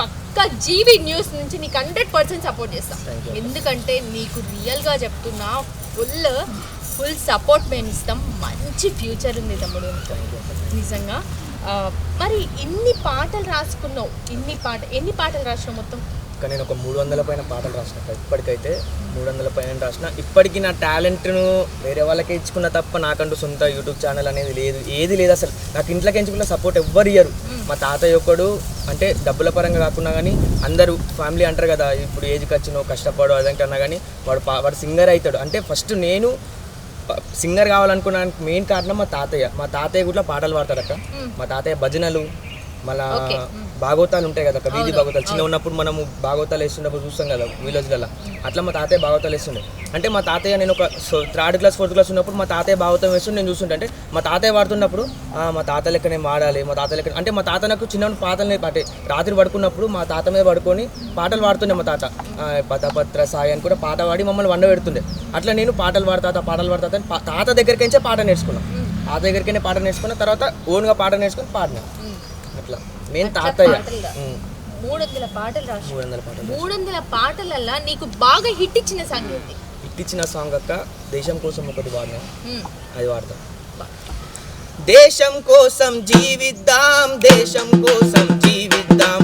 పక్క జీవి న్యూస్ నుంచి నీకు హండ్రెడ్ పర్సెంట్ సపోర్ట్ చేస్తాం. Thank you. ఎందుకంటే నీకు రియల్గా చెప్తున్నా ఫుల్ ఫుల్ సపోర్ట్ మేము ఇస్తాం. మంచి ఫ్యూచర్ ఉంది తమ్ముడు. నిజంగా మరి ఇన్ని పాటలు రాసుకున్నావు. ఇన్ని పాట ఎన్ని పాటలు రాసినావు మొత్తం? కానీ నేను ఒక మూడు వందల పైన పాటలు రాసిన ఇప్పటికైతే మూడు వందల పైన రాసిన. ఇప్పటికీ నా టాలెంట్ను వేరే వాళ్ళకే ఇచ్చుకున్న తప్ప నాకంటూ సొంత యూట్యూబ్ ఛానల్ అనేది లేదు ఏది లేదు అసలు. నాకు ఇంట్లోకి ఎంచుకున్న సపోర్ట్ ఎవ్వరు ఇయ్యరు. మా తాతయ్య ఒక్కడు అంటే డబ్బుల పరంగా కాకుండా కానీ అందరూ ఫ్యామిలీ అంటారు కదా ఇప్పుడు ఏజ్కి వచ్చినో కష్టపడు అదంటే అన్నా కానీ వాడు పా- వాడు సింగర్ అవుతాడు అంటే ఫస్ట్ నేను సింగర్ కావాలనుకున్నానికి మెయిన్ కారణం మా తాతయ్య. మా తాతయ్య కూడా పాటలు పాడతాడక్క. మా తాతయ్య భజనలు మళ్ళా. భాగవతాలు ఉంటాయి కదా వీధి భాగవతాలు చిన్న ఉన్నప్పుడు మనము భాగవతాలు వేస్తున్నప్పుడు చూస్తాం కదా విలేజ్లలో అట్లా మా తాతయ్య భాగవతాలు వేస్తుండే. అంటే మా తాతయ్య నేను ఒక థర్డ్ క్లాస్ ఫోర్త్ క్లాస్ ఉన్నప్పుడు మా తాతయ్య భాగవతం వేస్తుండే నేను చూస్తుంటే అంటే మా తాతయ్య వాడుతున్నప్పుడు "ఆ, మా తాత లెక్క నేను వాడాలి మా తాత లెక్క అంటే మా తాత నాకు చిన్న పాటలు అంటే రాత్రి పడుకున్నప్పుడు మా తాత మీద పడుకొని పాటలు పాడుతుండే మా తాత. పతపత్ర సాయి అని కూడా పాట పాడి మమ్మల్ని వండ పెడుతుండే అట్లా నేను పాటలు పాడతా పాటలు పాడతా అని పా- తాత దగ్గరికి నుంచే పాట నేర్చుకున్నాను తాత దగ్గరికైనా పాట నేర్చుకున్న తర్వాత ఓన్గా పాట నేర్చుకుని పాడినా. అట్లా. మెయిన్ తాతయ్య. మూడు వందల పాటలు రాసి మూడు వందల పాటలు మూడు వందల పాటలల్లా నీకు బాగా హిట్ ఇచ్చిన సంగతి ఇట్టిచ్చిన సాంగ్ అక్క దేశం కోసం ఒకటి వాడినా. అది వాడతా. దేశం కోసం జీవిద్దాం దేశం కోసం జీవిద్దాం.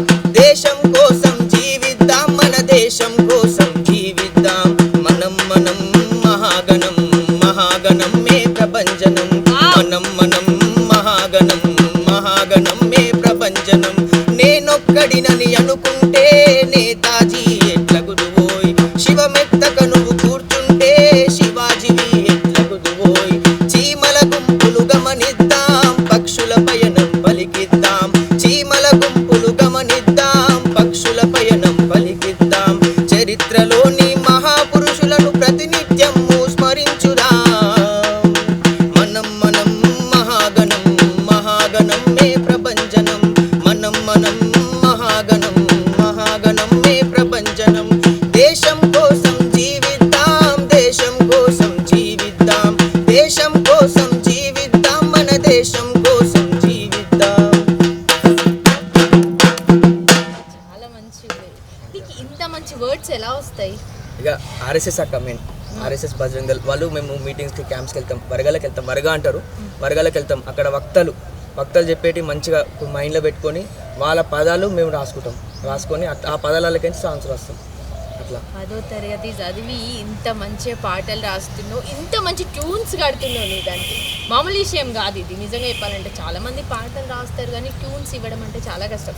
చీమల గుంపులు గమనిద్దాం పక్షుల పయనం పలికిద్దాం. చరిత్రలోని మహాపురుషులను ప్రతినిత్యం స్మరించుదాం. మనం మనం మహాగణం మహాగణం మే ప్రపంచనం మనం మనం మహాగణం నీకు ఇంత మంచి వర్డ్స్ ఎలా వస్తాయి? ఇక ఆర్ఎస్ఎస్ అక్క మెయిన్ ఆర్ఎస్ఎస్ బజరంగ్ దళ్ వాళ్ళు మేము మీటింగ్స్కి క్యాంప్స్కి వెళ్తాం వరగాలకు వెళ్తాం వరగా అంటారు. వరగాలకు వెళ్తాం అక్కడ వక్తలు వక్తలు చెప్పేటి మంచిగా మైండ్లో పెట్టుకొని వాళ్ళ పదాలు మేము రాసుకుంటాం. రాసుకొని ఆ పదాలకి సాంగ్స్ రాస్తాం. అట్లా. పదో తరగతి చదివి ఇంత మంచి పాటలు రాస్తున్నావు ఇంత మంచి ట్యూన్స్ కడుతున్నావు నువ్వు దానికి. మామూలు విషయం కాదు ఇది. నిజంగా చెప్పాలంటే చాలా మంది పాటలు రాస్తారు కానీ ట్యూన్స్ ఇవ్వడం అంటే చాలా కష్టం.